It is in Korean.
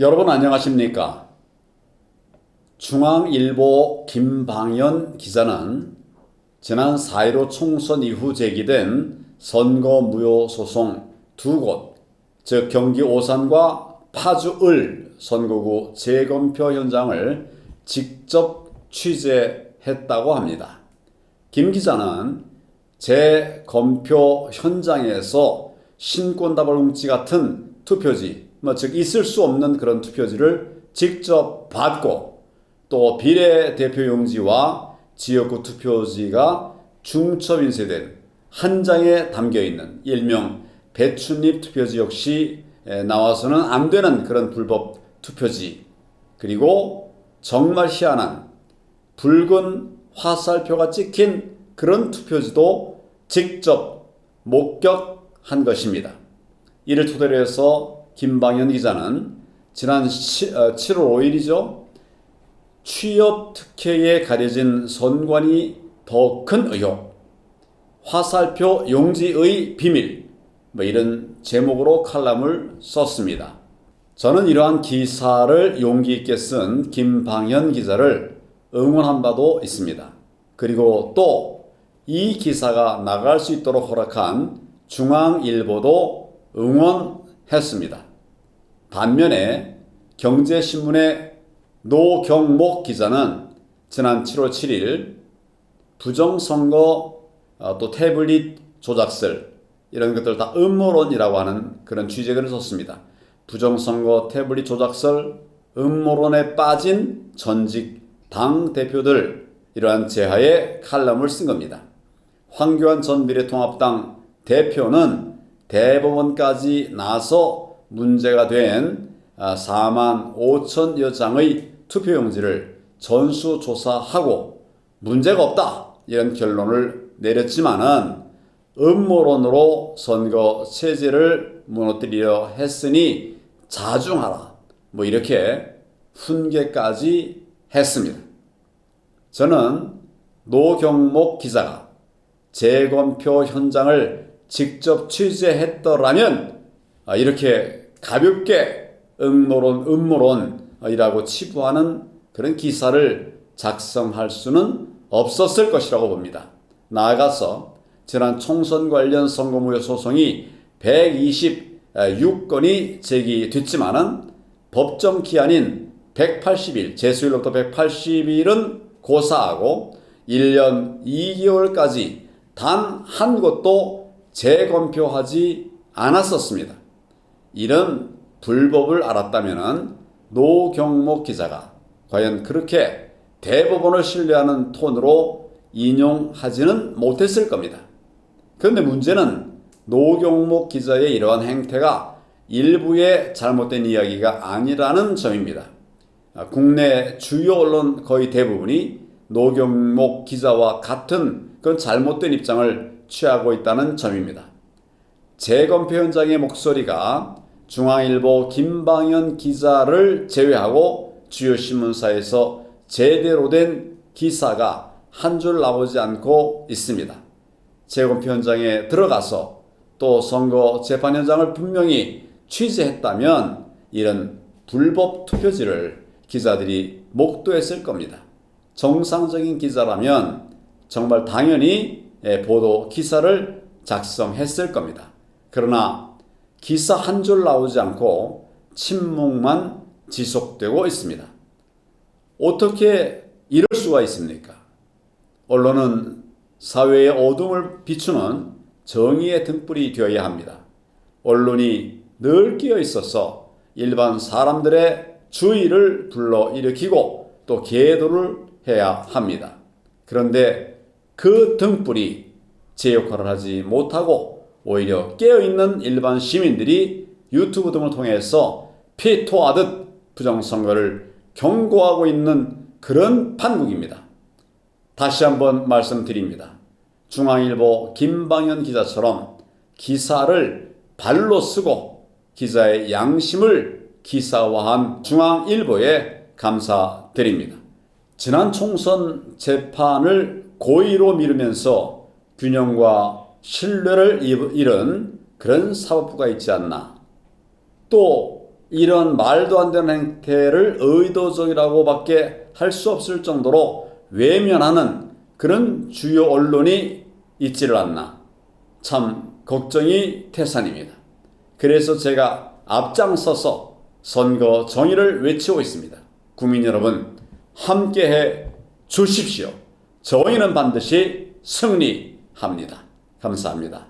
여러분 안녕하십니까? 중앙일보 김방연 기자는 지난 4.15 총선 이후 제기된 선거 무효 소송 두 곳, 즉 경기 오산과 파주을 선거구 재검표 현장을 직접 취재했다고 합니다. 김 기자는 재검표 현장에서 신권다발 뭉치 같은 투표지, 뭐 즉 있을 수 없는 그런 투표지를 직접 받고 또 비례 대표 용지와 지역구 투표지가 중첩 인쇄된 한 장에 담겨 있는 일명 배춧잎 투표지 역시 에, 나와서는 안 되는 그런 불법 투표지 그리고 정말 희한한 붉은 화살표가 찍힌 그런 투표지도 직접 목격한 것입니다. 이를 토대로 해서 김방현 기자는 지난 7월 5일이죠. 취업 특혜에 가려진 선관위 더 큰 의혹, 화살표 용지의 비밀, 뭐 이런 제목으로 칼럼을 썼습니다. 저는 이러한 기사를 용기 있게 쓴 김방현 기자를 응원한 바도 있습니다. 그리고 또 이 기사가 나갈 수 있도록 허락한 중앙일보도 응원했습니다. 반면에 경제신문의 노경목 기자는 지난 7월 7일 부정선거 어, 또 태블릿 조작설 이런 것들 다 음모론이라고 하는 그런 취재글을 썼습니다. 부정선거 태블릿 조작설 음모론에 빠진 전직 당 대표들 이러한 제하에 칼럼을 쓴 겁니다. 황교안 전 미래통합당 대표는 대법원까지 나서 문제가 된 4만 5천여 장의 투표용지를 전수조사하고 문제가 없다 이런 결론을 내렸지만은 음모론으로 선거 체제를 무너뜨리려 했으니 자중하라 뭐 이렇게 훈계까지 했습니다. 저는 노경목 기자가 재검표 현장을 직접 취재했더라면 아, 이렇게 가볍게 음모론 음모론이라고 치부하는 그런 기사를 작성할 수는 없었을 것이라고 봅니다. 나아가서 지난 총선 관련 선거무효 소송이 126건이 제기됐지만은 법정 기한인 180일, 제수일로부터 180일은 고사하고 1년 2개월까지 단 한 곳도 재검표하지 않았었습니다. 이런 불법을 알았다면 노경목 기자가 과연 그렇게 대법원을 신뢰하는 톤으로 인용하지는 못했을 겁니다. 그런데 문제는 노경목 기자의 이러한 행태가 일부의 잘못된 이야기가 아니라는 점입니다. 아, 국내 주요 언론 거의 대부분이 노경목 기자와 같은 그런 잘못된 입장을 취하고 있다는 점입니다. 재검표 현장의 목소리가 중앙일보 김방현 기자를 제외하고 주요 신문사에서 제대로 된 기사가 한 줄 나오지 않고 있습니다. 재검표 현장에 들어가서 또 선거 재판 현장을 분명히 취재했다면 이런 불법 투표지를 기자들이 목도했을 겁니다. 정상적인 기자라면 정말 당연히 예, 보도 기사를 작성했을 겁니다. 그러나 기사 한 줄 나오지 않고 침묵만 지속되고 있습니다. 어떻게 이럴 수가 있습니까? 언론은 사회의 어둠을 비추는 정의의 등불이 되어야 합니다. 언론이 늘 끼어 있어서 일반 사람들의 주의를 불러일으키고 또 계도를 해야 합니다. 그런데 그 등불이 제 역할을 하지 못하고 오히려 깨어있는 일반 시민들이 유튜브 등을 통해서 피토하듯 부정선거를 경고하고 있는 그런 판국입니다. 다시 한번 말씀드립니다. 중앙일보 김방현 기자처럼 기사를 발로 쓰고 기자의 양심을 기사화한 중앙일보에 감사드립니다. 지난 총선 재판을 고의로 미루면서 균형과 신뢰를 잃은 그런 사법부가 있지 않나. 또 이런 말도 안 되는 행태를 의도적이라고밖에 할 수 없을 정도로 외면하는 그런 주요 언론이 있지를 않나 참 걱정이 태산입니다. 그래서 제가 앞장서서 선거 정의를 외치고 있습니다. 국민 여러분 함께 해 주십시오. 정의는 반드시 승리합니다. 감사합니다.